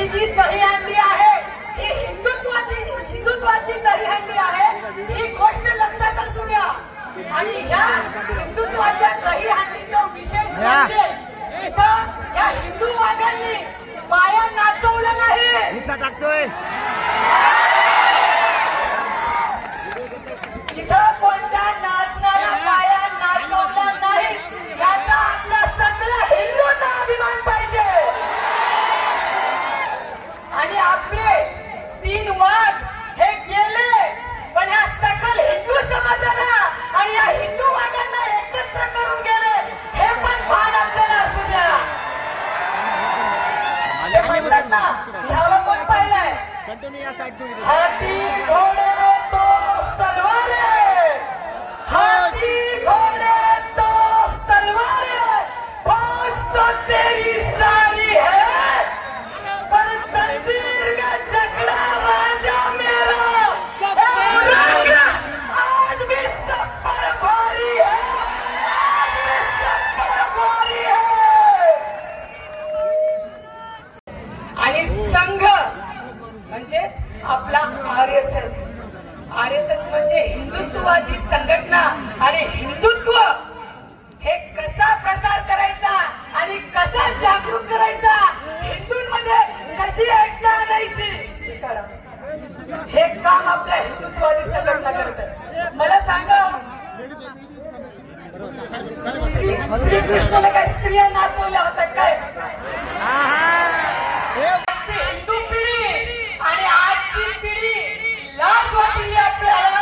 ही जी दहीहंडी आहे. ही हिंदुत्वाची हिंदुत्वाची दहीहंडी आहे. ही गोष्ट लक्षात असू द्या. आणि ह्या हिंदुत्वाच्या दहीहंडीचं विशेष. म्हणजे इथं या हिंदू वाद्यांनी बाया नाचवलं नाही. ಅಡ್ಡನು ಯಾ ಸೈಡ್ ಕೂಗಿದೆ ಹಾಕಿ ಘೋಡೆ ತೋ ತಲವಾರೆ ಹಾಕಿ ಘೋಡೆ ತೋ ತಲವಾರೆ 523 आरएसएस म्हणजे हिंदुत्ववादी संघटना आणि हिंदुत्व हे कसा प्रसार करायचा आणि कसा जागरूक करायचा? हिंदूंमध्ये कशी ऐकता आणायची? हे काम आपल्या हिंदुत्ववादी संघटना करत मला सांगा श्री श्रीकृष्णाला काय स्त्रिया नाचवल्या होत्या काय? हिंदू पिढी आणि आजची पिढी लाख वाटली आपल्याला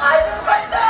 Heisenberg!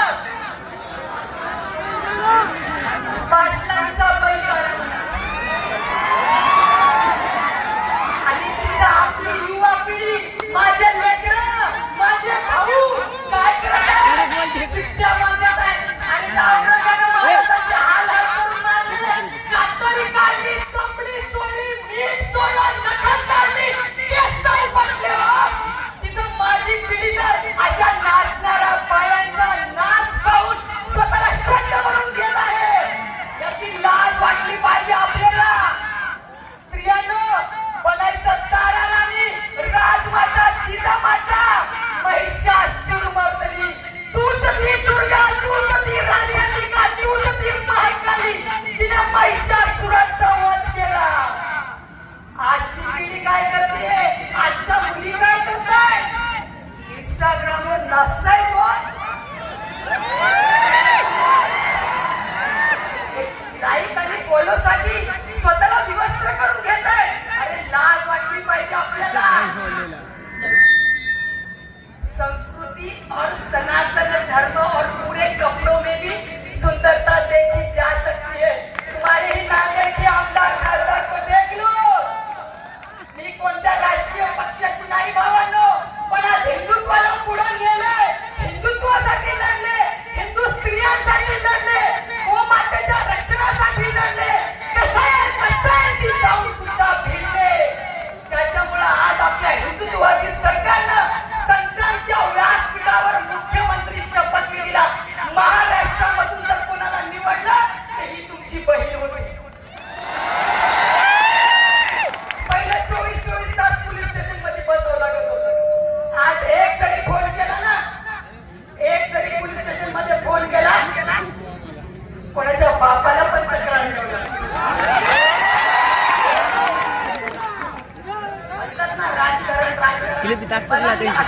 नागपूरला त्यांच्या.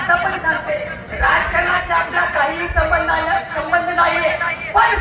राजकारणाशी आपला काही संबंध संबंध नाहीये. पण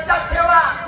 上天吧。啊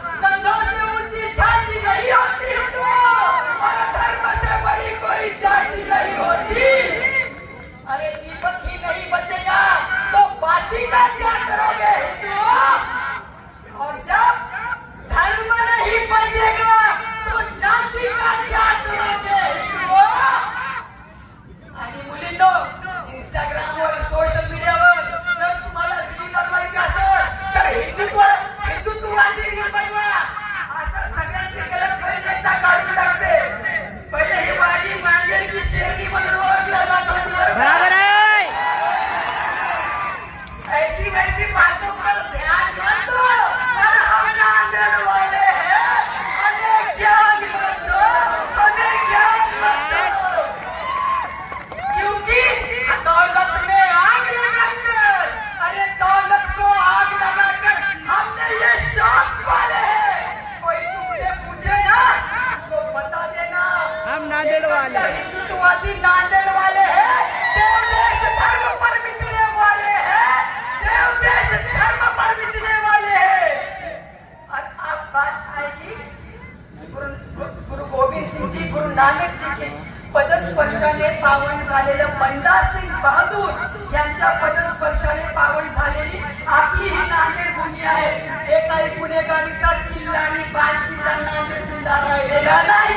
गुरु नानकजीचे पदस्पर्शाने पावन झालेलं मंदा सिंग बहादूर यांच्या पदस्पर्शाने पावन झालेली आपली ही नांदेड भूमी आहे. हे काही गुन्हेगारीचा किल्ला आणि बाल किल्ला नांदेड जिल्हा राहिलेला नाही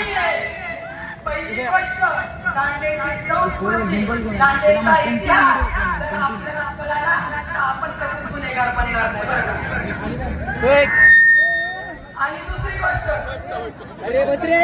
पहिली गोष्ट नांदेडची संस्कृती नांदेडचा इतिहास. जर आपल्याला कळाला तर आपण कधीच गुन्हेगार बनणार नाही आणि दुसरी गोष्ट अरे बसरे.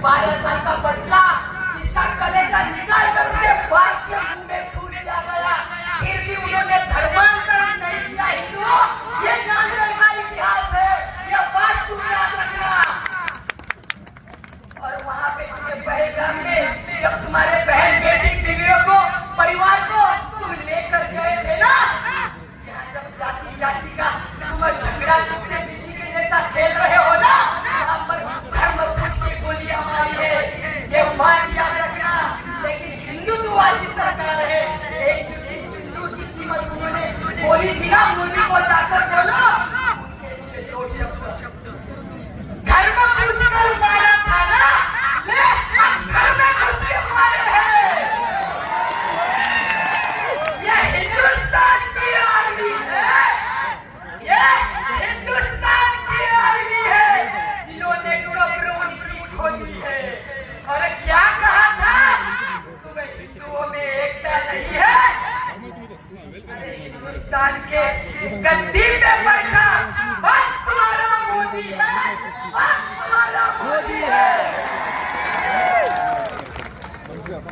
virus, alpha,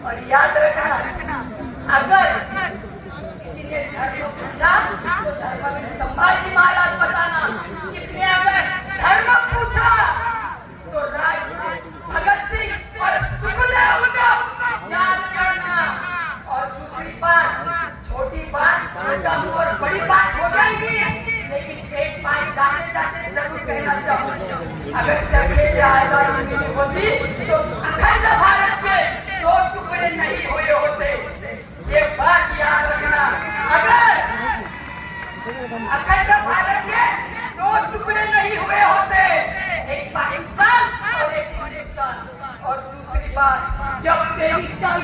और याद रखना अगर किसी के धर्म पूछा तो धर्म में संभाजी महाराज बताना। किसने अगर धर्म पूछा तो राज भगत सिंह और सुखदेव को याद करना। और दूसरी बात छोटी बात छोटा और बड़ी बात हो जाएगी। लेकिन एक बार जाने जाते जरूर कहना चाहूंगा। अगर चर्चे से आजादी होती तो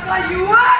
का युवा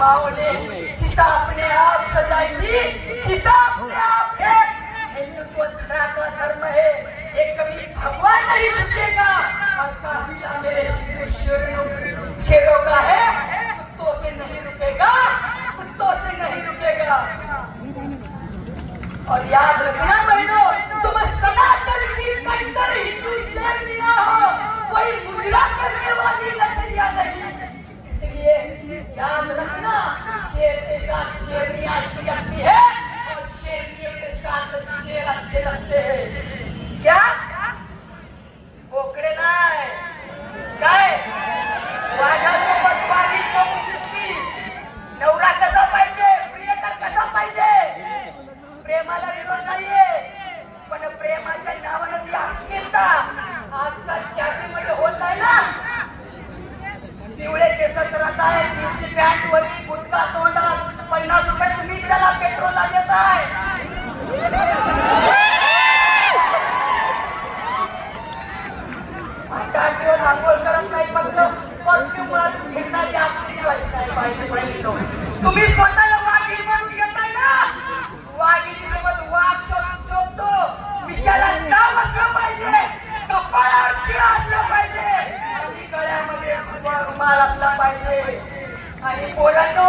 माओ ने चिता अपने आप सजाई थी। चिता! तुम्ही त्याला पेट्रोलला देत आहे. आठ दिवस आंघोळ करत नाही फक्त परफ्यूम मारून आपली चॉईस पाहिजे पाहिजे तुम्ही स्वतःला वाघीण म्हणून घेताय ना? सोबत वाघ शोधतो. विषयाला असलं पाहिजे. कपाळावर असलं पाहिजे. आणि गळ्यामध्ये रुमाल असला पाहिजे. आणि पोरांनो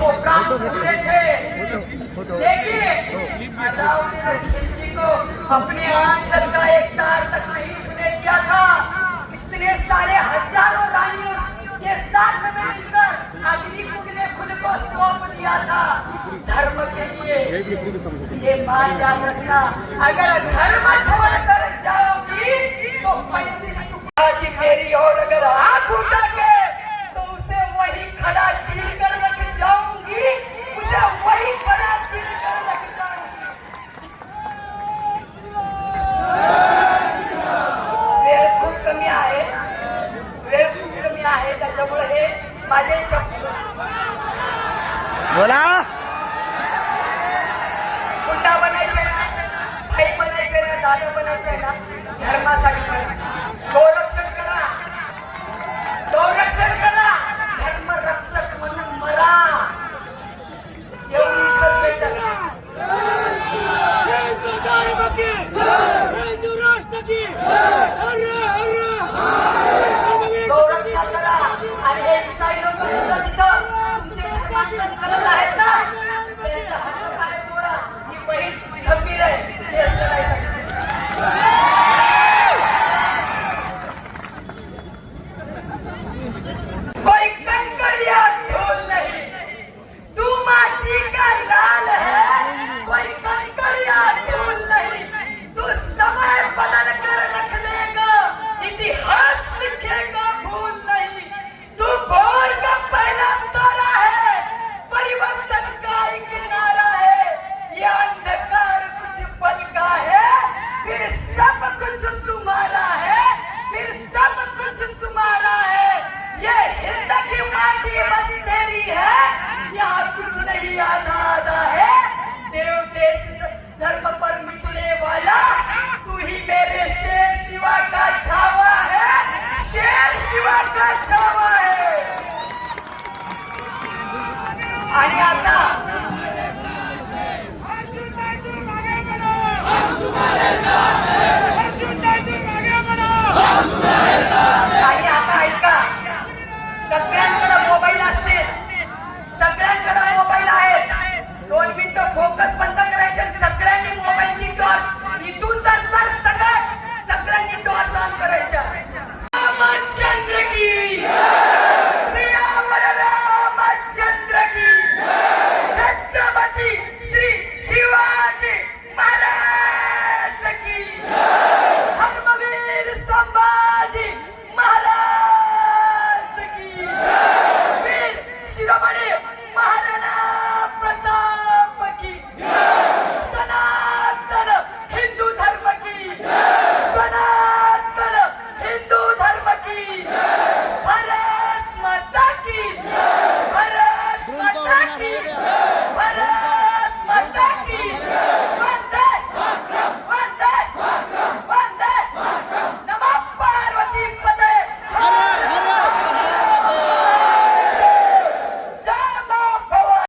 को प्राप्त थे खिलजी को अपने आंचल का एक तार तक नहीं था सारे हज़ारों रानियों के साथ में मिलकर ने खुद को सौंप दिया था धर्म के लिए ये याद रखना अगर धर्म छोड़ कर जाओगी तो पैंतीस की मेरी और अगर आँख माझे शब्द. बोला. गुंडा बनायचंय ना भाई बनायचंय ना दादा बनायचंय ना धर्मासाठी